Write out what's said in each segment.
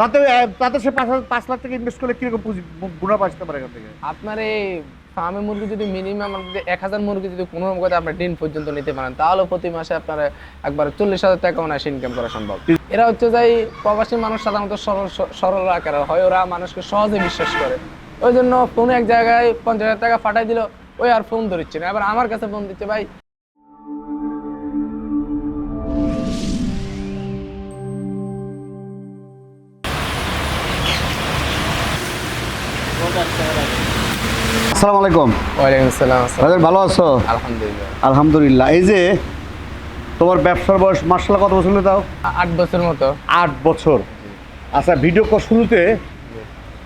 তাতে তাতে সে পাঁচ লাখ টাকা ইনভেস্ট করলে কীরকম পুঁজি গুণা বাঁচতে পারে এখান থেকে? আপনার এই ফার্মে মুরগি যদি মিনিমাম যদি এক হাজার মুরগি যদি কোনো রকম করে আপনার দিন পর্যন্ত নিতে পারেন, তাহলে প্রতি মাসে আপনার একবার চল্লিশ হাজার টাকা অনায়াসে ইনকাম করা সম্ভব। এরা হচ্ছে যে এই প্রবাসী মানুষ সাধারণত সরল সরল আকারের হয়, ওরা মানুষকে সহজে বিশ্বাস করে। ওই জন্য ফোন এক জায়গায় পঞ্চাশ হাজার টাকা ফাটাই দিল, ওই আর ফোন ধরছে না। এবার আমার কাছে ফোন দিচ্ছে, ভাই আসসালামু আলাইকুম। ওয়ালাইকুম আসসালাম। রাজার ভালো আছো? আলহামদুলিল্লাহ। আলহামদুলিল্লাহ। এই যে তোমার ব্যবসার বয়স মার্শাল কত বছর তাও? আট বছর মতো। আট বছর। আচ্ছা ভিডিও ক- শুরুতে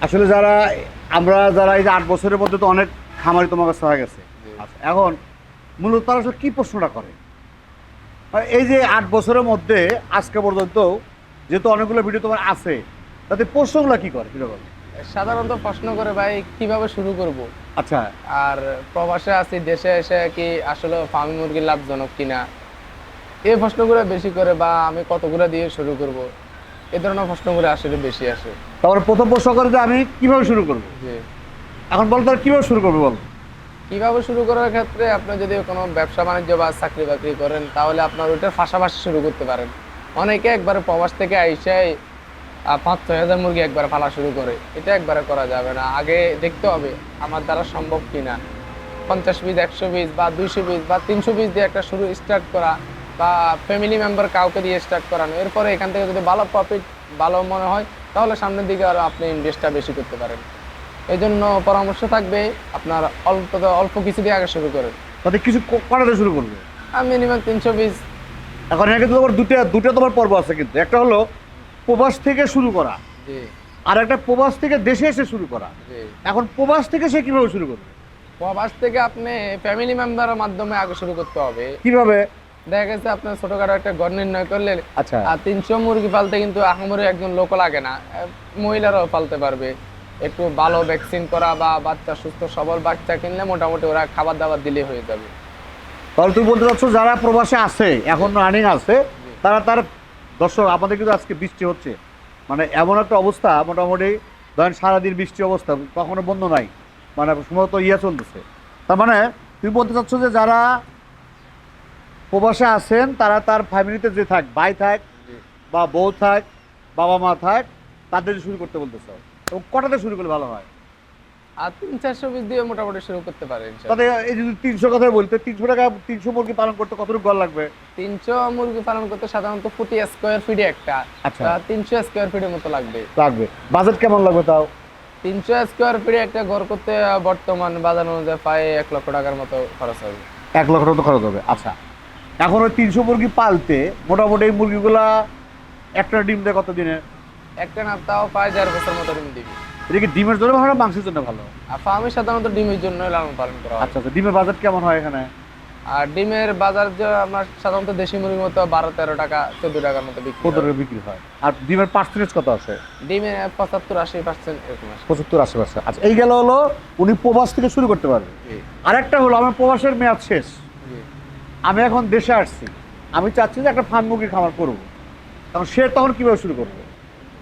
আসলে যারা আমরা যারা এই যে আট বছরের মধ্যে তো অনেক খামারি তোমার কাছে হয়ে গেছে। আচ্ছা এখন মূলত তারা আসলে কি প্রশ্নটা করে? এই যে আট বছরের মধ্যে আজকে পর্যন্ত যেহেতু অনেকগুলো ভিডিও তোমার আছে তাতে প্রশ্নগুলো কি করে? কীরকম? সাধারণত প্রশ্ন করে ভাই কীভাবে শুরু করব? আচ্ছা। আর প্রবাসে আছি দেশে এসে কি আসলে ফার্মি মুরগি লাভজনক কিনা? এই প্রশ্নগুলো বেশি করে বা আমি কতগুলো দিয়ে শুরু করব? এ ধরনের প্রশ্নগুলো আসলে বেশি আসে। তারপরে প্রথম প্রশ্ন করে যে আমি কীভাবে শুরু করব? যে এখন বল তার কীভাবে শুরু করবে বল? কীভাবে শুরু করার ক্ষেত্রে আপনি যদি কোনো ব্যবসা বাণিজ্য বা চাকরি বাকরি করেন তাহলে আপনার ওইটার পাশাপাশি শুরু করতে পারেন। অনেকে একবারে প্রবাস থেকে আইসাই আহ, পাঁচ ছয় হাজার মুরগি একবারে পালা শুরু করে। এটা একবারে করা যাবে না। আগে দেখতে হবে আমার দ্বারা সম্ভব কিনা। পঞ্চাশ পিস একশো পিস বা দুইশো পিস বা তিনশো পিস দিয়ে একটা শুরু স্টার্ট করা বা ফ্যামিলি মেম্বার কাউকে দিয়ে স্টার্ট করানো। এরপরে এখান থেকে যদি ভালো প্রফিট ভালো মনে হয় তাহলে সামনের দিকে আরও আপনি ইনভেস্টটা বেশি করতে পারেন। এই জন্য পরামর্শ থাকবে আপনার অল্প অল্প কিছু দিয়ে আগে শুরু করেন। তাতে কিছু করাতে শুরু করবে? মিনিমাম তিনশো পিস। এখন এখানে কিন্তু তোমার দুটো দুটো তোমার পর্ব আছে কিন্তু। একটা হলো প্রবাস থেকে শুরু করা। আর একটা প্রবাস থেকে দেশে এসে শুরু করা। এখন প্রবাস থেকে সে কীভাবে শুরু করবে? প্রবাস থেকে আপনি ফ্যামিলি মেম্বারের মাধ্যমে আগে শুরু করতে হবে। কীভাবে? দেখা গেছে আপনার ছোটখাটো একটা ঘর নির্ণয় করলে আচ্ছা। আর তিনশো মুরগি পালতে কিন্তু আহামরি একজন লোক লাগে না। মহিলারাও পালতে পারবে। একটু ভালো ভ্যাকসিন করা বা বাচ্চা সুস্থ সবল বাচ্চা কিনলে মোটামুটি ওরা খাবার দাবার দিলে হয়ে যাবে। তাহলে তুমি বলতে চাচ্ছ যারা প্রবাসে আছে এখন রানিং আছে তারা তার দর্শক আমাদের কিন্তু আজকে বৃষ্টি হচ্ছে। মানে এমন একটা অবস্থা মোটামুটি ধরেন সারাদিন বৃষ্টি অবস্থা কখনো বন্ধ নাই। মানে সম্ভবত ইয়ে চলতেছে। তার মানে তুমি বলতে চাচ্ছ যে যারা প্রবাসে আছেন তারা তার ফ্যামিলিতে যে থাক ভাই থাক বা বউ থাক বাবা মা থাক তাদের শুরু করতে বলতেছ। এবং কটাতে শুরু করলে ভালো হয়? আর তিন চারশো পিস দিয়ে মোটামুটি শুরু করতে পারে ইনশাআল্লাহ। তাতে এই যদি তিনশো কথা বলতে তিনশো টাকা তিনশো মুরগি পালন করতে কতটুকু গল লাগবে? তিনশো মুরগি পালন করতে সাধারণত প্রতি স্কোয়ার ফিটে একটা। আচ্ছা। তিনশো স্কোয়ার ফিটের মতো লাগবে। লাগবে। বাজেট কেমন লাগবে তাও? তিনশো স্কোয়ার ফিটে একটা ঘর করতে বর্তমান বাজার অনুযায়ী প্রায় এক লক্ষ টাকার মতো খরচ হবে। এক লক্ষ টাকা খরচ হবে আচ্ছা। এখন ওই তিনশো মুরগি পালতে মোটামুটি এই মুরগিগুলা একটা ডিম দেয় কত দিনে? একটা না তাও প্রায় দেড় বছর মতো ডিম দিবি। এটা কি ডিমের জন্য ভালো না মাংসের জন্য ভালো? আর ফার্মে সাধারণত ডিমের জন্য লালন পালন করা হয়। আচ্ছা আচ্ছা ডিমের বাজার কেমন হয় এখানে? আর ডিমের বাজার যে আমরা সাধারণত দেশি মুরগির মতো বারো তেরো টাকা চোদ্দ টাকার মতো বিক্রি কত। টাকা বিক্রি হয়। আর ডিমের পার্সেন্টেজ কত আছে? ডিমে পঁচাত্তর আশি পার্সেন্ট এরকম আসে পঁচাত্তর আশি পার্সেন্ট আচ্ছা এই গেল হলো উনি প্রবাস থেকে শুরু করতে পারবে। জি, আরেকটা হলো আমার প্রবাসের মেয়াদ শেষ। জি। আমি এখন দেশে আসছি। আমি চাচ্ছি যে একটা ফার্ম মুরগি খামার করব। তখন সে তখন কীভাবে শুরু করবে?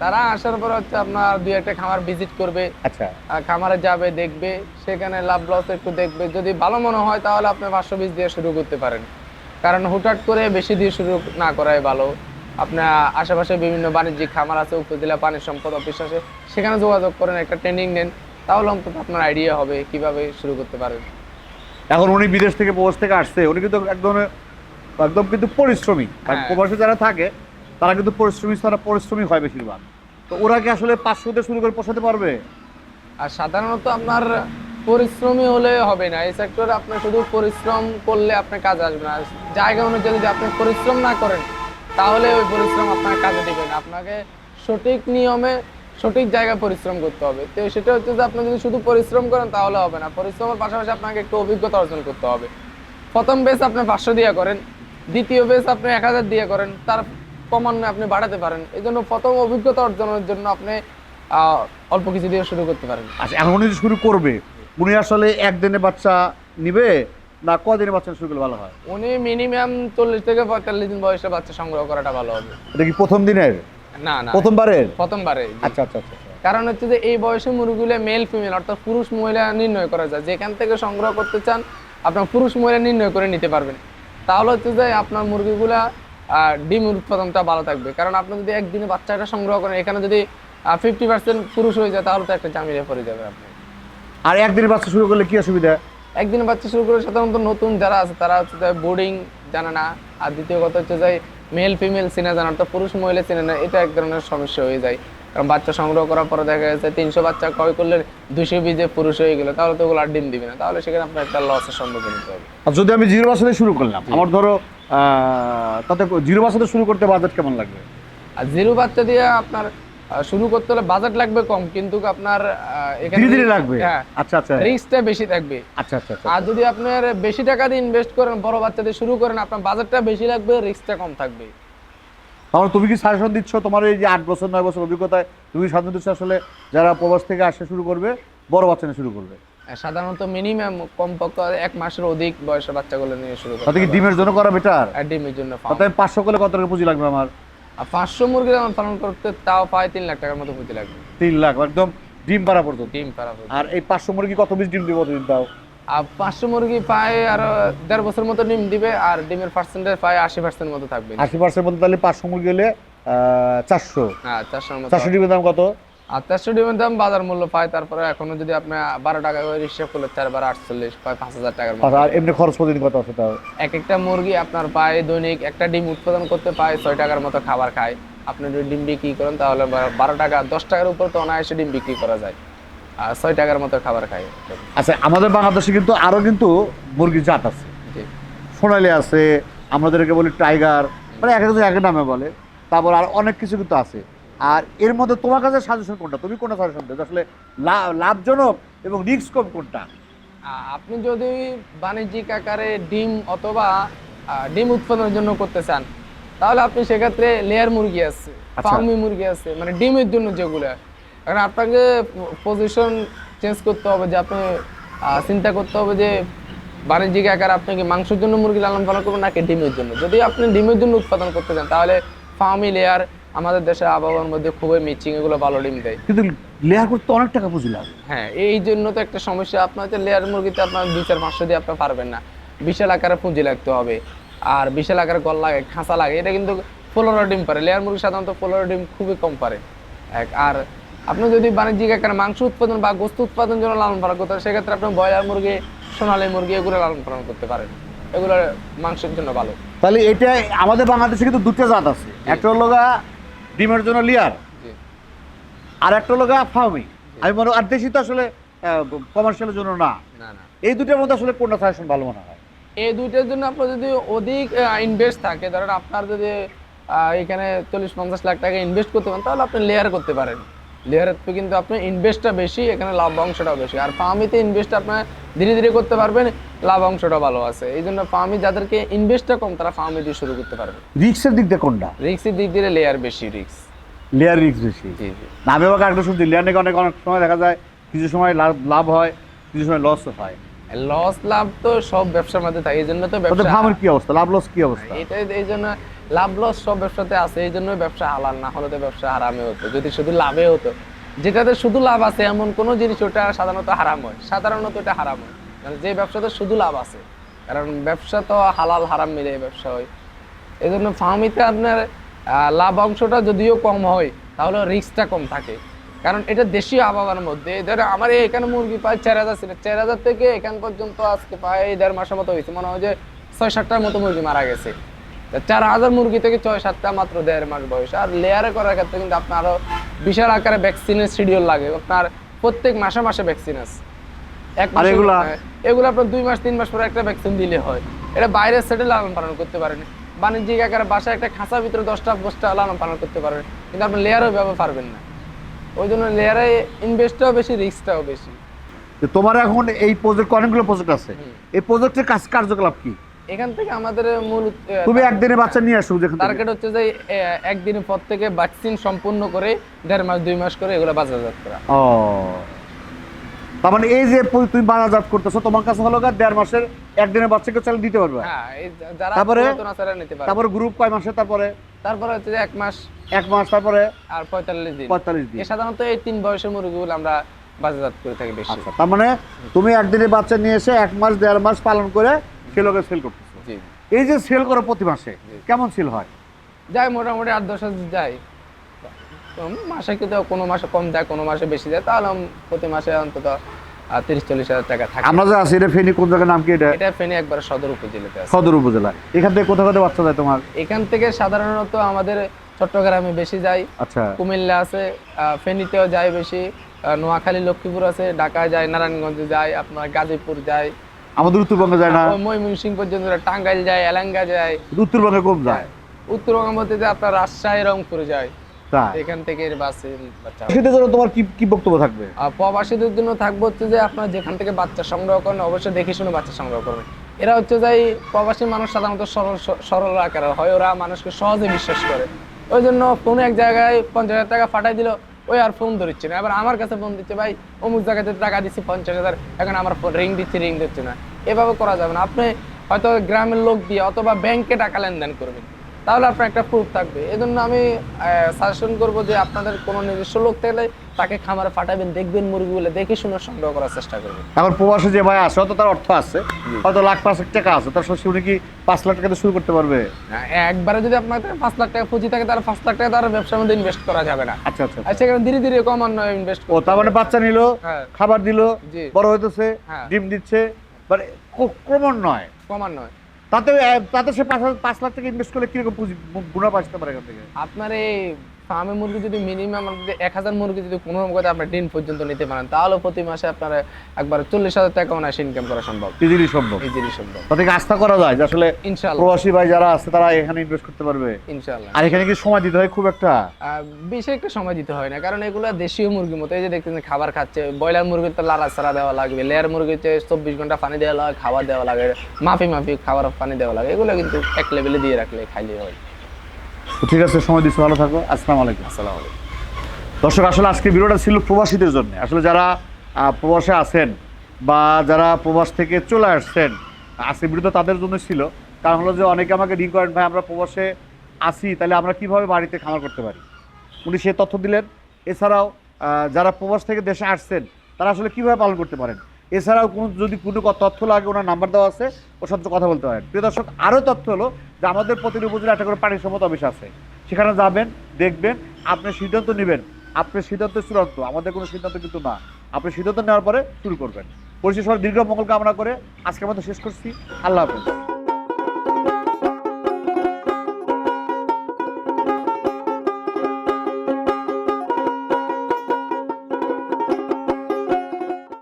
তারা আসার পর হচ্ছে আপনার দুই একটা খামার ভিজিট করবে। আচ্ছা। খামারে যাবে দেখবে সেখানে লাভ লস একটু দেখবে। যদি ভালো মনে হয় তাহলে আপনি পাঁচশো বিশ দিয়ে শুরু করতে পারেন। কারণ হুটহাট করে বেশি দিয়ে শুরু না করাই ভালো। আপনার আশেপাশে বিভিন্ন বাণিজ্যিক খামার আছে উপজেলা পানি সম্পদ অফিস আছে সেখানে যোগাযোগ করেন একটা ট্রেনিং নেন। তাহলে অন্তত আপনার আইডিয়া হবে কীভাবে শুরু করতে পারেন। এখন উনি বিদেশ থেকে প্রবাস থেকে আসছে উনি কিন্তু একদম একদম কিন্তু পরিশ্রমী। হ্যাঁ। প্রবাসে যারা থাকে তারা কিন্তু পরিশ্রমী, তারা পরিশ্রমী হয় বেশিরভাগ। তো ওরা কি আসলে পাঁচশো দিয়ে শুরু করে পোষাতে পারবে? আর সাধারণত আপনার পরিশ্রমী হলে হবে না। এই সেক্টরে আপনি শুধু পরিশ্রম করলে আপনার কাজ আসবে না। জায়গা অনুযায়ী যদি আপনি পরিশ্রম না করেন, তাহলে ওই পরিশ্রম আপনার কাজে দিবে না। আপনাকে সঠিক নিয়মে সঠিক জায়গায় পরিশ্রম করতে হবে। তো সেটা হচ্ছে যে আপনি যদি শুধু পরিশ্রম করেন, তাহলে হবে না। পরিশ্রমের পাশাপাশি আপনাকে একটু অভিজ্ঞতা অর্জন করতে হবে। প্রথম বেস আপনি পাঁচশো দিয়ে করেন, দ্বিতীয় বেস আপনি এক হাজার দিয়ে করেন। তার ক্রমান্বয়ে আপনি বাড়াতে পারেন। এই জন্য প্রথম অভিজ্ঞতা অর্জনের জন্য আপনি অল্প কিছু দিয়ে শুরু করতে পারেন। আচ্ছা এখন উনি শুরু করবে উনি আসলে একদিনে বাচ্চা নিবে না কদিনে বাচ্চা শুরু করলে ভালো হয়? উনি মিনিমাম চল্লিশ থেকে পঁয়তাল্লিশ দিন বয়সে বাচ্চা সংগ্রহ করাটা ভালো হবে। এটা কি প্রথম দিনের? না না। প্রথমবারের? প্রথমবারে আচ্ছা আচ্ছা আচ্ছা কারণ হচ্ছে যে এই বয়সে মুরগিগুলো মেল ফিমেল অর্থাৎ পুরুষ মহিলা নির্ণয় করা যায়। যেখান থেকে সংগ্রহ করতে চান আপনার পুরুষ মহিলা নির্ণয় করে নিতে পারবেন। তাহলে হচ্ছে যে আপনার মুরগিগুলা ডিম উৎপাদনটা ভালো থাকবে। কারণ আপনি যদি একদিনে বাচ্চাটা সংগ্রহ করেন এখানে যদি ফিফটি পার্সেন্ট পুরুষ হয়ে যায় তাহলে তো একটা জামিলে পড়ে যাবে আপনি। আর একদিনের বাচ্চা শুরু করলে কি অসুবিধা? একদিনে বাচ্চা শুরু করলে সাধারণত নতুন যারা আছে তারা হচ্ছে বোর্ডিং জানে না। আর দ্বিতীয় কথা হচ্ছে যে মেল ফিমেল চিনে জানা তো পুরুষ মহিলা চিনে না এটা এক ধরনের সমস্যা হয়ে যায়। কারণ বাচ্চা সংগ্রহ করার পরে দেখা যাচ্ছে তিনশো বাচ্চা ক্রয় করলে দুশো বিজে পুরুষ হয়ে গেলো তাহলে তো ওগুলো আর ডিম দিবে না। তাহলে সেখানে আপনার একটা লসের সম্মুখীন হতে হবে আর যদি আমি জিরো বাচ্চাতে শুরু করলাম আমার ধরো তাতে জিরো বাচ্চাতে শুরু করতে বাজেট কেমন লাগবে? আর জিরো বাচ্চা দিয়ে আপনার শুরু করতে হলে বাজেট লাগবে কম কিন্তু আপনার ধীরে ধীরে লাগবে? হ্যাঁ আচ্ছা আচ্ছা। রিস্কটা বেশি থাকবে। আচ্ছা আচ্ছা আচ্ছা আর যদি আপনার বেশি টাকা দিয়ে ইনভেস্ট করেন বড় বাচ্চা দিয়ে শুরু করেন আপনার বাজেটটা বেশি লাগবে রিস্কটা কম থাকবে। তাহলে তুমি কি সাজেশন দিচ্ছ? তোমার এই যে আট বছর নয় বছর অভিজ্ঞতায় তুমি সাজেশন দিচ্ছ আসলে যারা প্রবাস থেকে আসে শুরু করবে বড় বাচ্চা নিয়ে শুরু করবে। সাধারণত মিনিমাম কমপক্ষে এক মাসের অধিক বয়সের বাচ্চাগুলো নিয়ে শুরু করতে তাতে কি ডিমের জন্য করা বেটার আর ডিমের জন্য। তাতে আমি পাঁচশো করলে কত টাকা পুঁজি লাগবে আমার? আর পাঁচশো মুরগি যেমন পালন করতে তাও প্রায় তিন লাখ টাকার মতো পুঁজি লাগবে। তিন লাখ একদম ডিম পাড়া পর্যন্ত। ডিম পারা পর্যন্ত। আর এই পাঁচশো মুরগি কত পিস ডিম দিব কতদিন দাও আর পাঁচশো মুরগি পায় আর দেড় বছর মতো ডিম দিবে আর ডিমের পার্সেন্টেজ পায় আশি পার্সেন্ট মতো থাকবে। আশি পার্সেন্ট মতো তাহলে পাঁচশো মুরগি হলে চারশো। হ্যাঁ চারশোর মতো চারশো ডিমের দাম কত? আর চারশো ডিমের দাম বাজার মূল্য পায় তারপরে এখনও যদি আপনি বারো টাকা করে হিসাব করলে চার বারো আটচল্লিশ পায় পাঁচ হাজার টাকার আর এমনি খরচ প্রতিদিন কত আছে তাও? এক একটা মুরগি আপনার পায় দৈনিক একটা ডিম উৎপাদন করতে পায় ছয় টাকার মতো খাবার খায়। আপনি যদি ডিম বিক্রি করেন তাহলে বারো টাকা দশ টাকার উপর তো অনায়াসে ডিম বিক্রি করা যায়। আর ছয় টাকার মতো খাবার খায়। আচ্ছা আমাদের বাংলাদেশে কিন্তু আরও কিন্তু মুরগির জাত আছে। সোনালি আছে আমাদেরকে বলি টাইগার মানে এক একজন এক এক নামে বলে। তারপর আর অনেক কিছু কিন্তু আছে। আর এর মধ্যে তোমার কাছে সাজেশন কোনটা? তুমি কোনটা সাজেশন দেবে? আসলে লাভজনক এবং রিস্ক কম কোনটা? আপনি যদি বাণিজ্যিক আকারে ডিম অথবা ডিম উৎপাদনের জন্য করতে চান তাহলে আপনি সেক্ষেত্রে লেয়ার মুরগি আছে আচ্ছা। ফার্মি মুরগি আছে মানে ডিমের জন্য যেগুলো। কারণ আপনাকে পজিশন চেঞ্জ করতে হবে যে আপনি চিন্তা করতে হবে যে বাণিজ্যিক আকারে আপনি কি মাংসের জন্য মুরগি লালন পালন করবেন নাকি ডিমের জন্য? যদি আপনি ডিমের জন্য উৎপাদন করতে চান তাহলে ফার্মি লেয়ার আমাদের দেশের আবহাওয়ার মধ্যে খুবই মিচিং এগুলো ভালো ডিম দেয়। কিন্তু লেয়ার করতে অনেক টাকা পুঁজি লাগে। হ্যাঁ এই জন্য তো একটা সমস্যা। আপনার হচ্ছে লেয়ার মুরগিতে আপনার দুই চার পাঁচশো দিয়ে আপনি পারবেন না। বিশাল আকারে পুঁজি লাগতে হবে। আর বিশাল আকারে গল লাগে খাঁচা লাগে এটা কিন্তু পনেরো ডিম পারে। লেয়ার মুরগি সাধারণত পনেরো ডিম খুবই কম পারে। এক আর আপনি যদি বাণিজ্যিক আকারে মাংস উৎপাদন বা গোস্ত উৎপাদন জন্য লালন পালন করতে সেক্ষেত্রে আপনি ব্রয়লার মুরগি সোনালী মুরগি এগুলো লালন পালন করতে পারেন। এগুলো মাংসের জন্য ভালো। তাহলে এটা আমাদের বাংলাদেশে কিন্তু দুটো জাত আছে। একটা হলো ডিমের জন্য লিয়ার। আর একটা লোক ফার্মি আমি মনে আর দেশি তো আসলে কমার্শিয়ালের জন্য না। না না। এই দুটোর মধ্যে আসলে কোনটা সাজেশন ভালো মনে হয়? এই দুইটার জন্য আপনার যদি অধিক ইনভেস্ট থাকে ধরেন আপনার যদি এখানে চল্লিশ পঞ্চাশ লাখ টাকা ইনভেস্ট করতে পারেন তাহলে আপনি লেয়ার করতে পারেন। লেয়ারের তো কিন্তু আপনার ইনভেস্টটা বেশি এখানে লাভ অংশটাও বেশি। আর ফার্মিতে ইনভেস্ট আপনার ধীরে ধীরে করতে পারবেন লাভ অংশটা ভালো আছে। এই জন্য ফার্মি যাদেরকে ইনভেস্টটা কম তারা ফার্মি দিয়ে শুরু করতে পারবে। রিক্সের দিক দিয়ে কোনটা? রিক্সের দিক দিয়ে লেয়ার বেশি রিক্স লেয়ার রিক্স বেশি। জি জি। কাটলে শুনছি লেয়ার নাকি অনেক অনেক সময় দেখা যায় কিছু সময় লাভ লাভ হয় কিছু সময় লস হয়। লস লাভ তো সব ব্যবসার মধ্যে থাকে এই জন্য তো ব্যবসা ফার্মের কি অবস্থা? লাভ লস কি অবস্থা? এটা এই জন্য লাভ লস সব ব্যবসাতে আছে এই জন্য ব্যবসা হালাল না হলে তো ব্যবসা হারামে হতো যদি শুধু লাভে হতো। যেটাতে শুধু লাভ আছে এমন কোনো জিনিস ওটা সাধারণত হারাম হয় সাধারণত এটা হারাম হয়। মানে যে ব্যবসাতে শুধু লাভ আছে কারণ ব্যবসা তো হালাল হারাম মিলে ব্যবসা হয়। এই জন্য ফার্মিতে আপনার লাভ অংশটা যদিও কম হয় তাহলে রিস্কটা কম থাকে। কারণ এটা দেশীয় আবহাওয়ার মধ্যে। ধরো আমার এখানে মুরগি প্রায় চার হাজার ছিল। চার হাজার থেকে এখান পর্যন্ত আজকে প্রায় দেড় মাসের মতো হয়েছে। মনে হয় যে ছয় সাতটার মতো মুরগি মারা গেছে। চার হাজার মুরগি থেকে ছয় সাতটা মাত্র দেড় মাস বয়স। আর লেয়ারে করার ক্ষেত্রে কিন্তু আপনার আরও বিশাল আকারে ভ্যাকসিনের শিডিউল লাগে। আপনার প্রত্যেক মাসে মাসে ভ্যাকসিন আছে। এক মাসে- এগুলা? হ্যাঁ, এগুলো আপনার দুই মাস তিন মাস পরে একটা ভ্যাকসিন দিলে হয়। এটা বাইরে সেটে লালন পালন করতে পারেন। বাণিজ্যিক আকারে বাসায় একটা খাঁচার ভিতরে দশটা দশটা লালন পালন করতে পারেন। কিন্তু আপনি লেয়ারও ব্যবহার পারবেন না। ওই জন্য লেয়ারে ইনভেস্টটাও বেশি রিস্কটাও বেশি। যে তোমার এখন এই প্রজেক্ট অনেকগুলো প্রজেক্ট আছে। এই প্রজেক্টের কাজ কার্যকলাপ কি? এখান থেকে আমাদের মূল তুমি একদিনে বাচ্চা নিয়ে আসো যেখান টার্গেট হচ্ছে যে একদিনের পর থেকে ভ্যাকসিন সম্পূর্ণ করে দেড় মাস দুই মাস করে এগুলো বাজারজাত করা। ও। তার মানে এই যে তুমি বাজারজাত করতেছো তোমার কাছে হলো গা দেড় মাসের একদিনের বাচ্চাকে চালিয়ে দিতে পারবে? হ্যাঁ যারা তারপরে? তারপরে গ্রুপ কয় মাসে তারপরে? তারপরে হচ্ছে এক মাস। এক মাস তারপরে আর পঁয়তাল্লিশ দিন। পঁয়তাল্লিশ দিন। সাধারণত এই তিন বয়সের মুরগিগুলো আমরা বাজারজাত করে থাকি বেশি। আচ্ছা তার মানে তুমি একদিনের বাচ্চা নিয়ে এসে এক মাস দেড় মাস পালন করে সে লোকে সেল করতেছো। জি। এই যে সেল করো প্রতি মাসে কেমন সেল হয়? যাই মোটামুটি আট দশ হাজার যায় মাসে কিন্তু কোনো মাসে কম যায় কোনো মাসে বেশি যায় তাহলে প্রতি মাসে অন্তত তিরিশ চল্লিশ হাজার টাকা থাকে। আমরা যে আছি এটা ফেনি কোন জায়গার নাম কি এটা? এটা ফেনী একবার সদর উপজেলাতে আছে। সদর উপজেলা এখান থেকে কোথাও কোথাও বাচ্চা যায় তোমার? এখান থেকে সাধারণত আমাদের চট্টগ্রামে বেশি যায়। আচ্ছা। কুমিল্লা আছে ফেনীতেও যায় বেশি। নোয়াখালী লক্ষ্মীপুর আছে ঢাকায় যায় নারায়ণগঞ্জে যায় আপনার গাজীপুর যায়। আমাদের উত্তরবঙ্গে যায় না? ময়মনসিংহ পর্যন্ত টাঙ্গাইল যায় এলাঙ্গা যায়। উত্তরবঙ্গে কম যায়? উত্তরবঙ্গের মধ্যে যে আপনার রাজশাহী রংপুরে যায়। এখান থেকে বাসে বাচ্চা। জন্য তোমার কি কি বক্তব্য থাকবে? আর প্রবাসীদের জন্য থাকবে হচ্ছে যে আপনার যেখান থেকে বাচ্চা সংগ্রহ করেন অবশ্যই দেখে শুনে বাচ্চা সংগ্রহ করবেন। এরা হচ্ছে যে প্রবাসী মানুষ সাধারণত সরল সরল আকারের হয় ওরা মানুষকে সহজে বিশ্বাস করে। ওই জন্য ফোনে এক জায়গায় পঞ্চাশ হাজার টাকা ফাটাই দিল ওই আর ফোন ধরছে না। এবার আমার কাছে ফোন দিচ্ছে ভাই অমুক জায়গাতে টাকা দিচ্ছি পঞ্চাশ হাজার এখন আমার রিং দিচ্ছে রিং দিচ্ছে না। এভাবে করা যাবে না। আপনি হয়তো গ্রামের লোক দিয়ে অথবা ব্যাংকে টাকা লেনদেন করবেন। তাহলে আপনার একটা প্রুফ থাকবে। এই জন্য আমি সাজেশন করব যে আপনাদের কোনো নিজস্ব লোক থাকলে তাকে খামারে পাঠাবেন দেখবেন মুরগিগুলো দেখে শুনে সংগ্রহ করার চেষ্টা করবেন। এখন প্রবাসে যে ভাই আসে হয়তো তার অর্থ আছে হয়তো লাখ পাঁচ লাখ টাকা আছে তার উনি কি পাঁচ লাখ টাকা শুরু করতে পারবে? একবারে যদি আপনার পাঁচ লাখ টাকা পুঁজি থাকে তাহলে পাঁচ লাখ টাকা তার ব্যবসার মধ্যে ইনভেস্ট করা যাবে না। আচ্ছা আচ্ছা সেখানে ধীরে ধীরে কমান্বয়ে ইনভেস্ট ও তার মানে বাচ্চা নিল হ্যাঁ। খাবার দিল বড় হইতেছে হ্যাঁ। ডিম দিচ্ছে মানে ক্র- ক্রমান্বয়ে। কমান্বয় তাতে তাতে সে পাঁচ লাখ টাকা ইনভেস্ট করলে কীরকম পুঁজি গুণা পাচ্ছে পারে এখান থেকে? আপনার এই ফার্মে মুরগি যদি মিনিমাম যদি এক হাজার মুরগি যদি কোনো রকম করে আপনার দিন পর্যন্ত নিতে পারেন তাহলে প্রতি মাসে আপনার একবার চল্লিশ হাজার টাকা অনায়াসে ইনকাম করা সম্ভব। ইজিলি সম্ভব। ইজিলি সম্ভব। তাতে আস্থা করা যায় যে আসলে ইনশাল্লাহ প্রবাসী ভাই যারা আছে তারা এখানে ইনভেস্ট করতে পারবে? ইনশাল্লাহ আর এখানে কি সময় দিতে হয় খুব একটা? বেশি একটা সময় দিতে হয় না কারণ এগুলো দেশীয় মুরগির মতো। এই যে দেখতেছেন খাবার খাচ্ছে ব্রয়লার মুরগির তো লাড়া ছাড়া দেওয়া লাগবে লেয়ার মুরগিতে চব্বিশ ঘণ্টা পানি দেওয়া লাগে খাবার দেওয়া লাগে মাফি মাফি খাবার পানি দেওয়া লাগে এগুলো কিন্তু এক লেভেলে দিয়ে রাখলে খাইলে হয়। তো ঠিক আছে সময় দিচ্ছি ভালো থাকো। আসসালামু আলাইকুম। আসসালামু আলাইকুম। দর্শক আসলে আজকে ভিডিওটা ছিল প্রবাসীদের জন্য। আসলে যারা প্রবাসে আছেন বা যারা প্রবাস থেকে চলে আসছেন আজকে ভিডিওটা তাদের জন্য ছিল। কারণ হলো যে অনেকে আমাকে রিং করেন ভাই আমরা প্রবাসে আসি তাহলে আমরা কীভাবে বাড়িতে খামার করতে পারি? উনি সে তথ্য দিলেন। এছাড়াও যারা প্রবাস থেকে দেশে আসছেন তারা আসলে কীভাবে পালন করতে পারেন? এছাড়াও কোনো যদি কোনো তথ্য লাগে ওনার নাম্বার দেওয়া আছে ওর সাথে কথা বলতে পারেন। প্রিয় দর্শক আরও তথ্য হলো যে আমাদের প্রতিটি উপজেলা একটা করে পানি সম্মত অফিস আছে। সেখানে যাবেন, দেখবেন, আপনি সিদ্ধান্ত নেবেন। আপনার সিদ্ধান্ত চূড়ান্ত, আমাদের কোনো সিদ্ধান্ত কিন্তু না। আপনি সিদ্ধান্ত নেওয়ার পরে শুরু করবেন। পরিশেষ দীর্ঘ মঙ্গল কামনা করে আজকের মতো শেষ করছি। আল্লাহ হাফেজ।